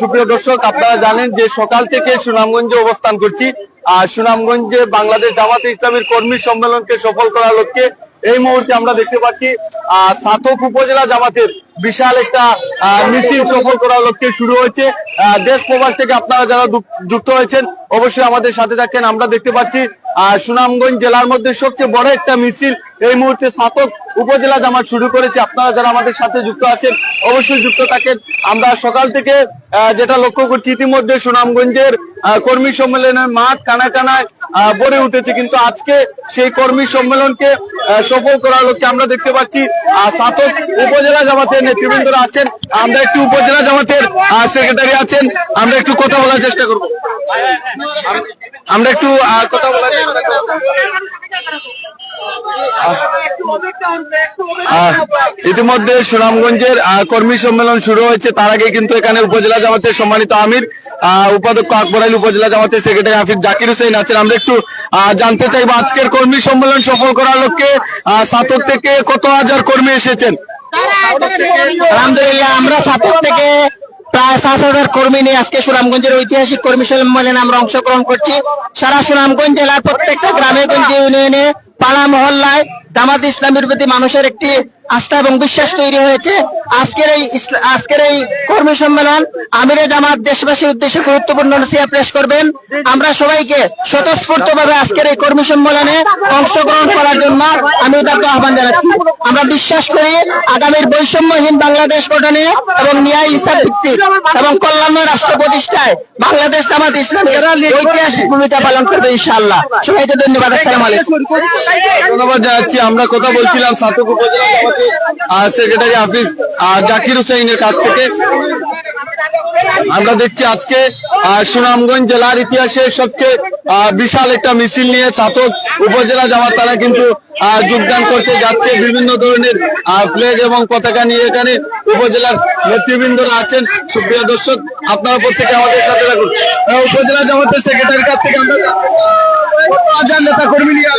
সুপ্রিয় দর্শক, আপনারা জানেন যে সকাল থেকে সুনামগঞ্জে অবস্থান করছি। আর সুনামগঞ্জে বাংলাদেশ জামাতে ইসলামীর কর্মী সম্মেলনকে সফল করার লক্ষ্যে এই মুহূর্তে আমরা দেখতে পাচ্ছি সাতক উপজেলা জামাতের বিশাল একটা মিছিল সফল করার লক্ষ্যে শুরু হয়েছে। দেশ প্রবাস থেকে আপনারা যারা যুক্ত হয়েছেন, অবশ্যই আমাদের সাথে থাকেন। আমরা দেখতে পাচ্ছি আহ, সুনামগঞ্জ জেলার মধ্যে সবচেয়ে বড় একটা মিছিল এই মুহূর্তে সাতক উপজেলা জামাত শুরু করেছে। আপনারা যারা আমাদের সাথে যুক্ত আছেন অবশ্যই যুক্ত থাকেন। আমরা সকাল থেকে যেটা লক্ষ্য করছি ইতিমধ্যে সুনামগঞ্জের কর্মী সম্মেলনের মাঠ কানায় কানায় ভরে উঠেছে। কিন্তু আজকে সেই কর্মী সম্মেলনকে সফল করার লক্ষ্যে আমরা দেখতে পাচ্ছি সাতক উপজেলা জামাতের নেতৃবৃন্দরা আছেন। আমরা একটু উপজেলা জামাতের সেক্রেটারি আছেন। আমরা একটু কথা বলার চেষ্টা করব। আমরা একটু কথা বলার ইতিমধ্যে সুনামগঞ্জের কর্মী সম্মেলন শুরু হয়েছে। তার আগে কিন্তু এখানে উপজেলা জামাতের সম্মানিত আমির উপাধ্যক্ষ আকবর আলী উপজেলা জামাতের সেক্রেটারি হাফিজ জাকির হোসেন আছেন। আমরা একটু আহ, জানতে চাইব আজকের কর্মী সম্মেলন সফল করার লক্ষ্যে আহ, সাতক থেকে কত হাজার কর্মী এসেছেন? আলহামদুলিল্লাহ আমরা সাতক থেকে প্রায় পাঁচ হাজার কর্মী নিয়ে আজকে সুনামগঞ্জের ঐতিহাসিক কর্মী সম্মেলনে আমরা অংশগ্রহণ করছি। সারা সুনামগঞ্জ জেলার প্রত্যেকটা গ্রামে, গঞ্জে, ইউনিয়নে, পাড়া মহল্লায় জামাত ইসলামের প্রতি মানুষের একটি আস্থা এবং বিশ্বাস তৈরি হয়েছে। আজকের এই আজকের এই কর্মী সম্মেলন আমিরে জামাত দেশবাসীর উদ্দেশ্যে গুরুত্বপূর্ণ নসিহা পেশ করবেন। আমরা সবাইকে স্বতঃস্ফূর্ত ভাবে আজকের এই কর্মী সম্মেলনে অংশগ্রহণ করার জন্য আমি তাকে আহ্বান জানাচ্ছি। আমরা বিশ্বাস করি আগামীর বৈষম্যহীন বাংলাদেশ গঠনে এবং ন্যায় হিসাব ভিত্তিক এবং কল্যাণ রাষ্ট্র প্রতিষ্ঠায় বাংলাদেশ জামাত ইসলামের ঐতিহাসিক ভূমিকা পালন করবে ইনশাআল্লাহ। সবাইকে ধন্যবাদ। আসসালামু আলাইকুম। ধন্যবাদ জানাচ্ছি। আমরা কথা বলছিলাম, সাতক উপজেলা সেক্রেটারি হাফিজ জাকির হোসেনের কাছ থেকে। আমরা দেখছি আজকে সুনামগঞ্জ জেলার ইতিহাসে সবচেয়ে বিশাল একটা মিছিল নিয়ে সাতক উপজেলা জামাত তারা কিন্তু যোগদান করতে যাচ্ছে। বিভিন্ন ধরনের ফ্লেগ এবং পতাকা নিয়ে এখানে উপজেলার নেতৃবৃন্দরা আছেন। সুপ্রিয় দর্শক, আপনারা প্রত্যেকে আমাদের সাথে থাকুন। উপজেলা জামাতের সেক্রেটারির কাছ থেকে আমরা নেতা কর্মী নিয়ে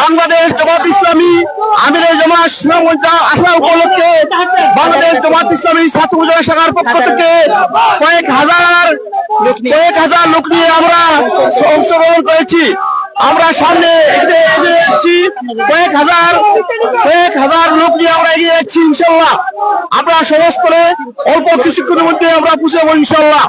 বাংলাদেশ জামাত ইসলামী আমিরের জামাত সুনামগঞ্জ আসা উপলক্ষে। বাংলাদেশ জামাত ইসলামী ছাত্র উপজেলা শাখার পক্ষ থেকে কয়েক হাজার কয়েক হাজার লোক নিয়ে আমরা অংশগ্রহণ করেছি। আমরা সামনে এগিয়ে এগিয়ে যাচ্ছি। কয়েক হাজার কয়েক হাজার লোক নিয়ে আমরা এগিয়ে যাচ্ছি, ইনশাল্লাহ। আমরা সহজ করে অল্প কিছুক্ষণের মধ্যে আমরা পুষে যাব, ইনশাল্লাহ।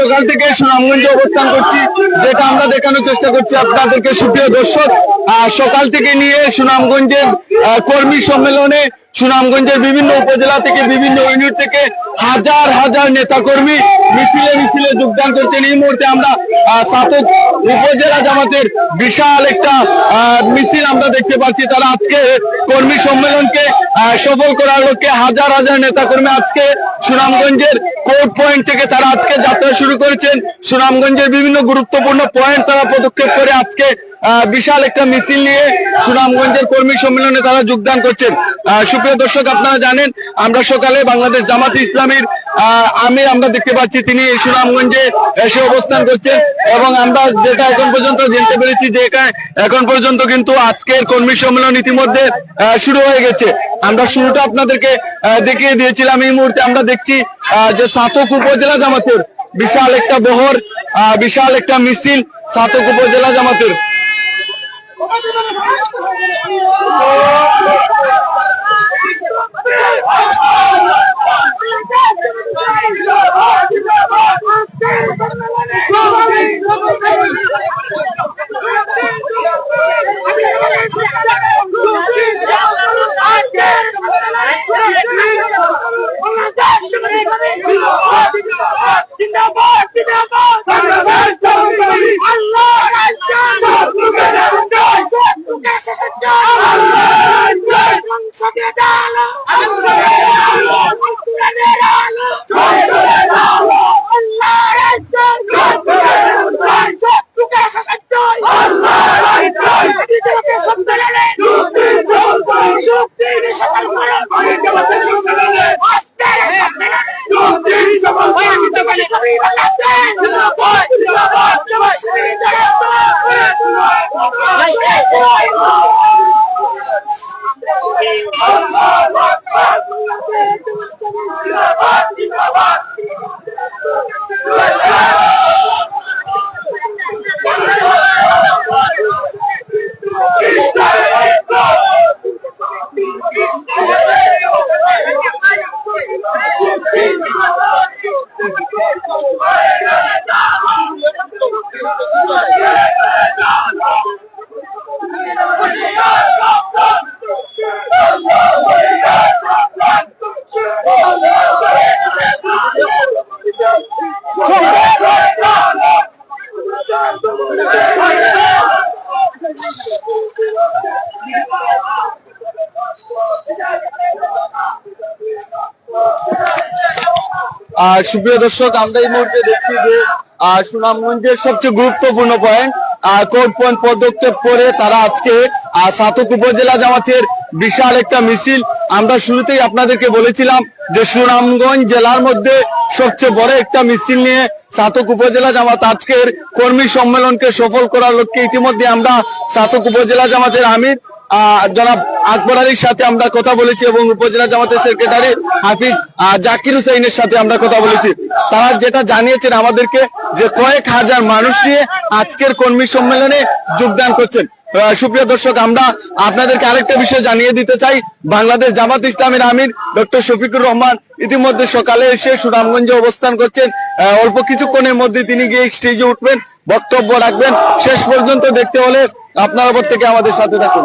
সকাল থেকে সুনামগঞ্জে অবস্থান করছি, যেটা আমরা দেখানোর চেষ্টা করছি আপনাদেরকে। সুপ্রিয় দর্শক সকাল থেকে নিয়ে সুনামগঞ্জের কর্মী সম্মেলনে সুনামগঞ্জের বিভিন্ন উপজেলা থেকে বিভিন্ন ইউনিট থেকে হাজার হাজার নেতা কর্মী মিছিলে মিছিলে যোগদান করছেন। এই মুহূর্তে আমরা সাতক উপজেলা জামাতের বিশাল একটা মিছিল আমরা দেখতে পাচ্ছি। তারা আজকে কর্মী সম্মেলনকে সফল করার লক্ষ্যে হাজার হাজার নেতা কর্মী আজকে সুনামগঞ্জের কোর্ট পয়েন্ট থেকে তারা আজকে যাত্রা শুরু করেছেন। সুনামগঞ্জের বিভিন্ন গুরুত্বপূর্ণ পয়েন্ট তারা পদক্ষেপ করে আজকে বিশাল একটা মিছিল নিয়ে সুনামগঞ্জের কর্মী সম্মেলনে তারা যোগদান করছেন। সুপ্রিয় দর্শক আপনারা জানেন আমরা সকালে বাংলাদেশ জামাত ইসলামীর আহ, আমির দেখতে পাচ্ছি তিনি সুনামগঞ্জে এসে অবস্থান করছেন এবং আমরা যেটা এখন পর্যন্ত জানতে পেরেছি যে এখন পর্যন্ত কিন্তু আজকের কর্মী সম্মেলন ইতিমধ্যে শুরু হয়ে গেছে। আমরা শুরুটা আপনাদেরকে দেখিয়ে দিয়েছিলাম। এই মুহূর্তে আমরা দেখছি যে সাতক উপজেলা জামাতের বিশাল একটা বহর বিশাল একটা মিছিল সাতক উপজেলা জামাতের। জিন্দাবাদ জিন্দাবাদ Let it on! Yeah! আর সুপ্রিয় দর্শক, আমরা এই মুহূর্তে দেখছি যে সুনামগঞ্জের সবচেয়ে গুরুত্বপূর্ণ পয়েন্ট কোর্ট পয়েন্ট পদক্ষেপ করে তারা আজকে সাতক উপজেলা জামাতের বিশাল একটা মিছিল। আমরা শুরুতেই আপনাদেরকে বলেছিলাম যে সুনামগঞ্জ জেলার মধ্যে সবচেয়ে বড় একটা মিছিল নিয়ে সাতক উপজেলা জামাত আজকের কর্মী সম্মেলনকে সফল করার লক্ষ্যে ইতিমধ্যে আমরা সাতক উপজেলা জামাতের আমির জনাব আকবর আলীর সাথে আমরা কথা বলেছি এবং উপজেলা জামাতের সেক্রেটারি হাফিজ জাকির হুসাইনের সাথে আমরা কথা বলেছি। তারা যেটা জানিয়েছেন আমাদেরকে যে কয়েক হাজার মানুষ নিয়ে আজকের কর্মী সম্মেলনে যোগদান করছেন। সুপ্রিয় দর্শক, আমরা আপনাদেরকে আরেকটা বিষয় জানিয়ে দিতে চাই। বাংলাদেশ জামাত ইসলামের আমির ডক্টর শফিকুর রহমান ইতিমধ্যে সকালে এসে সুনামগঞ্জে অবস্থান করছেন। অল্প কিছুক্ষণের মধ্যে তিনি গিয়ে স্টেজে উঠবেন, বক্তব্য রাখবেন। শেষ পর্যন্ত দেখতে হলে আপনারা প্রত্যেকে আমাদের সাথে থাকুন।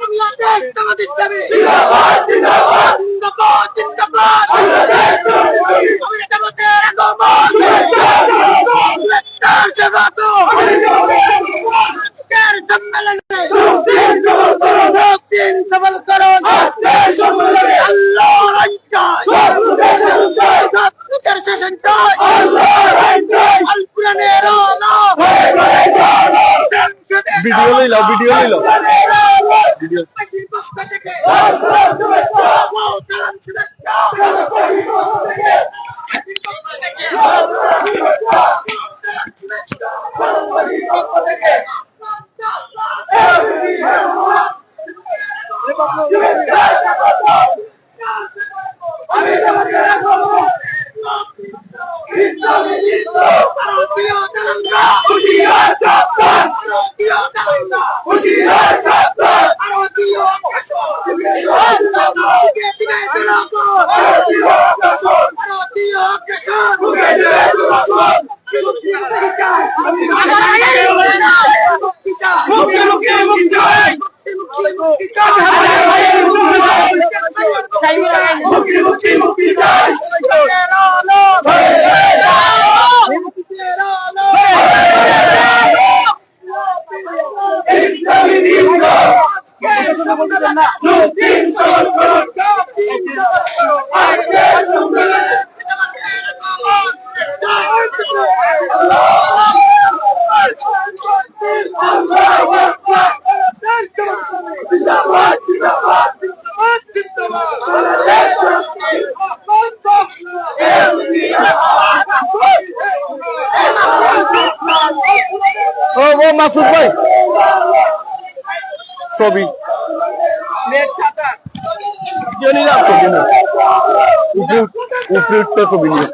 বাংলাদেশ জামাত ইসলামী জিন্দাবাদ জিন্দাবাদ জিন্দাবাদ জিন্দাবাদ আমি জামাতের আগমন গ্রেফতার জামাত আজকের সম্মেলনে দিন সফল করুন আল্লাহর আইন সত্যের শাসন চাই আল কোরআনের আলো ভিডিও লইলাও ভিডিও লইলাও ভিডিও ও ছবি। উপরে উঠতে ছবি নিলাম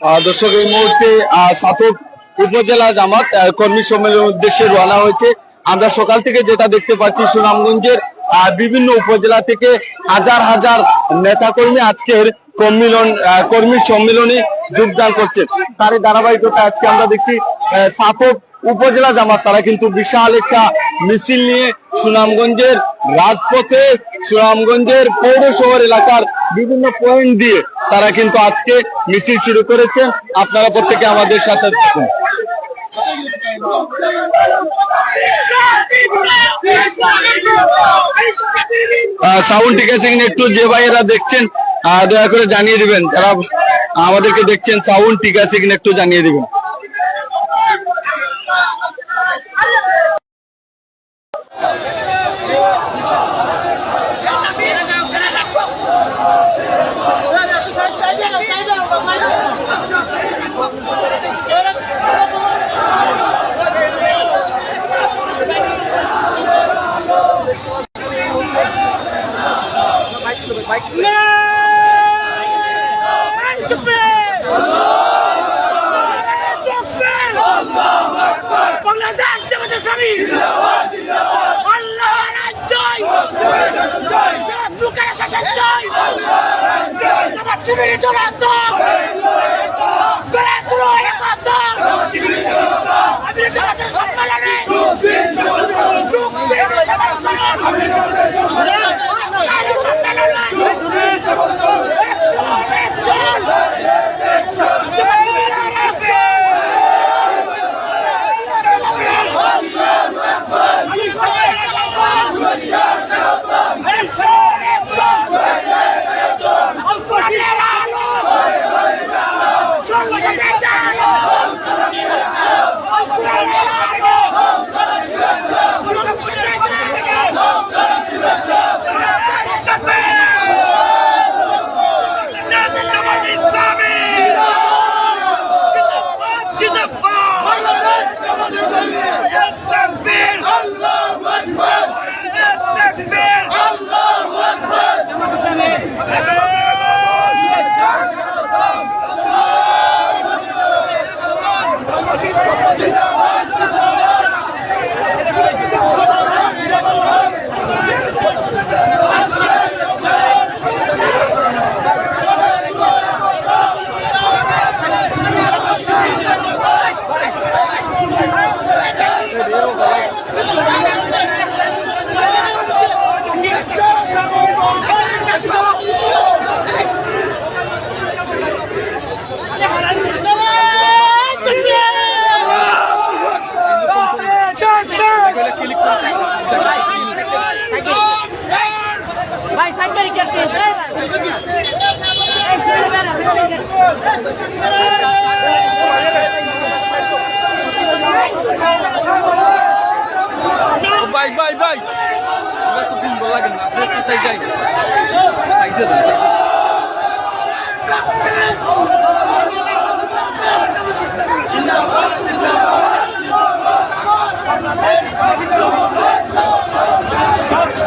দর্শক, এই মুহূর্তে সাতক উপজেলা জামাত কর্মী সম্মেলনের উদ্দেশ্যে রওনা হয়েছে। আমরা সকাল থেকে যেটা দেখতে পাচ্ছি, সুনামগঞ্জের বিভিন্ন উপজেলা থেকে হাজার হাজার নেতা কর্মী আজকের কর্মিলন কর্মী সম্মেলনে যোগদান করছে। তার ধারাবাহিকতা আজকে আমরা দেখছি সাতক উপজেলা জামাত, তারা কিন্তু বিশাল একটা মিছিল নিয়ে সুনামগঞ্জের রাজপথে, সুনামগঞ্জের পৌর শহর এলাকার বিভিন্ন পয়েন্ট দিয়ে তারা কিন্তু আজকে মিছিল শুরু করেছেন আপনারা প্রত্যেকে আমাদের সাথে থাকুন। সাউন্ড ঠিক আছে একটু যে ভাইয়েরা দেখছেন দয়া করে জানিয়ে দিবেন। যারা আমাদেরকে দেখছেন সাউন্ড ঠিক আছে একটু জানিয়ে দিবেন। শিবির জামাতের সম্মেলনে সম্মেলনে ভাই ভাই ভাই তো সুন্দর লাগে না আপনি একটু সাইড যাই সাইডে যান Yeah.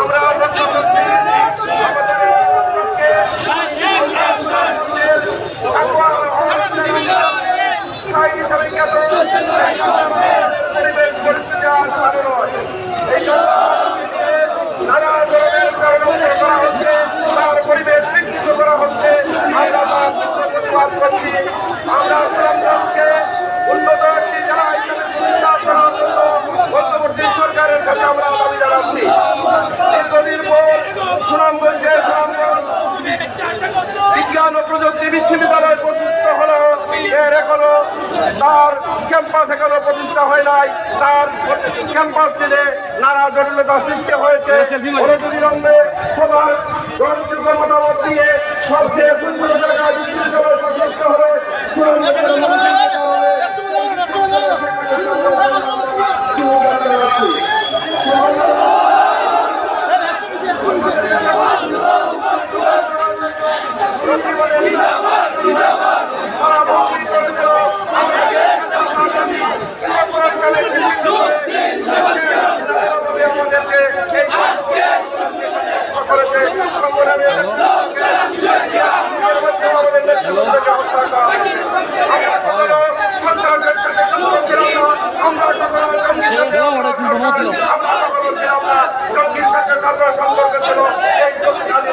আমরা লক্ষ্য করছি পরিবেশ পরিস্থিতি আর ভালো নয় এই জন্য নানা ধরনের কারণে করা হচ্ছে তার পরিবেশ বিকৃত করা হচ্ছে আমরা তার প্রতিবাদ করছি আমরা সুনামগঞ্জকে উন্নত একটি জেলা হিসেবে প্রতিষ্ঠা করার জন্য মধ্যবর্তী সরকারের কাছে আমরা দাবি জানাচ্ছি বিজ্ঞান ও প্রযুক্তি বিশ্ববিদ্যালয় প্রতিষ্ঠিত হলো। এর এখনও তার ক্যাম্পাস এখনও প্রতিষ্ঠা হয় নাই। তার ক্যাম্পাস দিলে নানা জটিলতা সৃষ্টি হয়েছে। অনতিবিলম্বে সবার মতামত দিয়ে সবচেয়ে সুন্দর জায়গায় বিশ্ববিদ্যালয় প্রতিষ্ঠিত হলে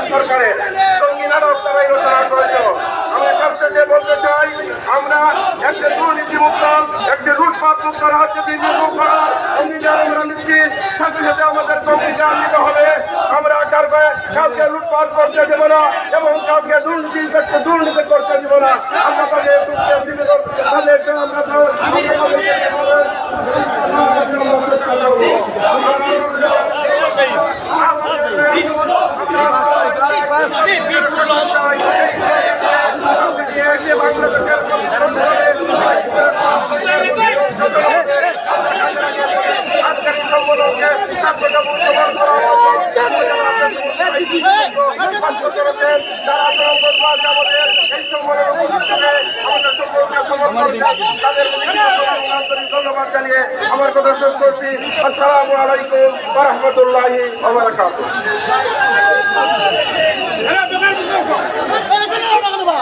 সরকারের সঙ্গীরা তারাই রচনা করেছিল আমরা বলতে চাই আমরা একটা দুর্নীতি মুক্ত একটি লুটপাট মুক্ত দিয়ে নির্মূল করার অঙ্গীকার আমরা নিচ্ছি সাথে সাথে আমাদের অঙ্গীকার নিতে হবে আমরা কাউকে কাউকে লুটপাট করতে দেবো না এবং কাউকে দুর্নীতি করতে দুর্নীতি করতে দেব না আমরা তাদের তাদেরকে আমরা ধন্যবাদ জানিয়ে আমার কথা আসসালামু আলাইকুম রহমতুল্লাহি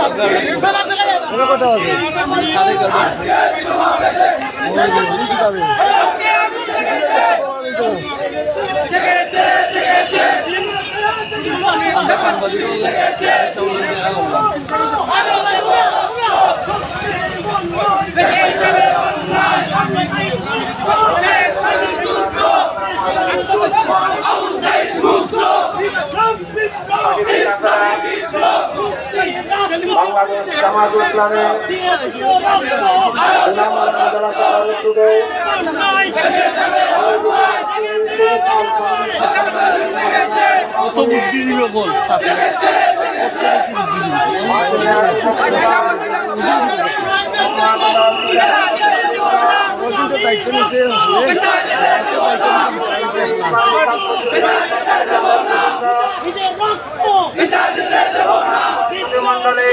আমাদের জনসংখ্যায় বাংলাদেশ জামাত ইসলামে। কত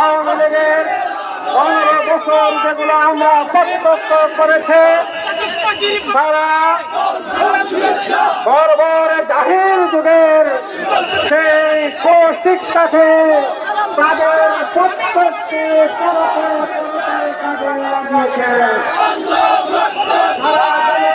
আওয়ামী লীগের পনেরো বছর যেগুলো আমরা প্রত্যক্ষ করেছে তারা বর্বর জাহির যুগের সেই কোশিক্ষাকে তাদের প্রত্যেকটি তারা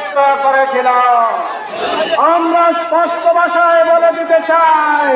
চেষ্টা করেছিলাম। আমরা স্পষ্ট ভাষায় বলে দিতে চাই।